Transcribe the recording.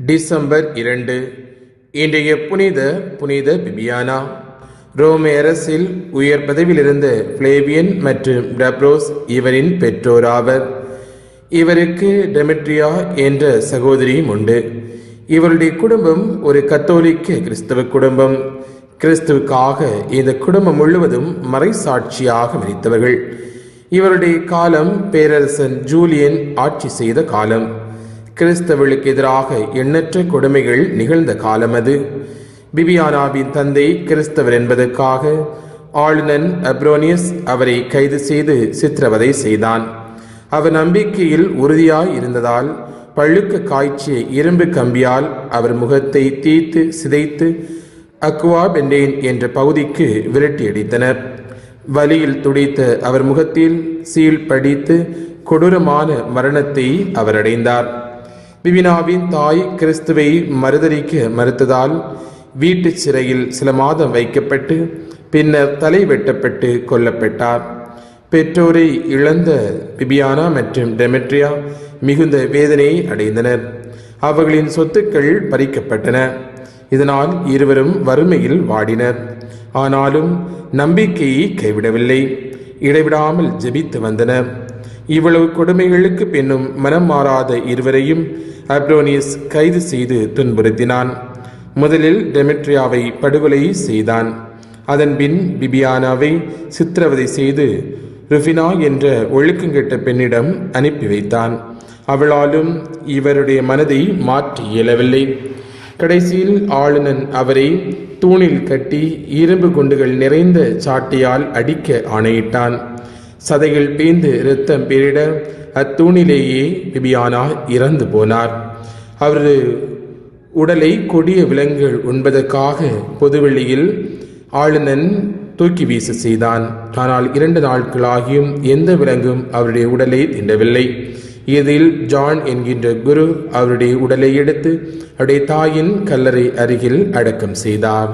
December இரண்டு. இன்றைய புனித புனித பிபியானா. ரோமே அரசில் உயர் பதவியிலிருந்த பிளேவியன் மற்றும் டப்ரோஸ் இவரின் பெற்றோராவர் இவருக்கு டெமெட்ரியா என்ற சகோதரியும் உண்டு. இவருடைய குடும்பம் ஒரு கத்தோலிக்க கிறிஸ்தவ குடும்பம். கிறிஸ்துவுக்காக இந்த குடும்பம் முழுவதும் மறைசாட்சியாக மறித்தவர்கள் இவருடைய காலம் பேரரசன் ஜூலியன் ஆட்சி செய்த காலம். கிறிஸ்தவர்களுக்கு எதிராக எண்ணற்ற கொடுமைகள் நிகழ்ந்த காலம் அது. பிபியானாவின் தந்தை கிறிஸ்தவர் என்பதற்காக ஆளுநன் அப்ரோனியஸ் அவரை கைது செய்து சித்திரவதை செய்தான். அவர் நம்பிக்கையில் உறுதியாய் இருந்ததால் பழுக்க காய்ச்சிய இரும்பு கம்பியால் அவர் முகத்தை தீத்து சிதைத்து அக்வா பெண்டேன் என்ற பகுதிக்கு விரட்டி அடித்தனர் வலியில் துடித்த அவர் முகத்தில் சீல் படித்து கொடூரமான மரணத்தை அவர் அடைந்தார். பிபினாவின் தாய் கிறிஸ்துவை மறுதலிக்க மறுத்ததால் வீட்டுச் சிறையில் சில மாதம் வைக்கப்பட்டு பின்னர் தலை வெட்டப்பட்டு கொல்லப்பட்டார். பெற்றோரை இழந்த பிபியானா மற்றும் டெமெட்ரியா மிகுந்த வேதனையை அடைந்தனர். அவர்களின் சொத்துக்கள் பறிக்கப்பட்டன. இதனால் இருவரும் வறுமையில் வாடினர். ஆனாலும் நம்பிக்கையை கைவிடவில்லை. இடைவிடாமல் ஜெபித்து வந்தனர். இவ்வளவு கொடுமைகளுக்கு பின்னும் மனம் மாறாத இருவரையும் அப்ரோனியஸ் கைது செய்து துன்புறுத்தினான். முதலில் டெமெட்ரியாவை படுகொலை செய்தான். அதன்பின் பிபியானாவை சித்திரவதை செய்து ருஃபினா என்ற ஒழுக்கங்கெட்ட பெண்ணிடம் அனுப்பி வைத்தான். அவளாலும் இவருடைய மனதை மாற்றி இயலவில்லை. கடைசியில் ஆளுநன் அவரை தூணில் கட்டி இரும்பு குண்டுகள் நிறைந்த சாட்டையால் அடிக்க ஆணையிட்டான். சதைகள் பீந்து இரத்தம் பீரிட அத்தூணிலேயே பிபியானா இறந்து போனார். அவரது உடலை கொடிய விலங்குகள் உண்பதற்காக பொதுவெளியில் ஆளுநன் தூக்கி வீச செய்தான். ஆனால் இரண்டு நாட்களாகியும் எந்த விலங்கும் அவருடைய உடலை திண்டவில்லை இதில் ஜான் என்கின்ற குரு அவருடைய உடலை எடுத்து அவருடைய தாயின் கல்லறை அருகில் அடக்கம் செய்தார்.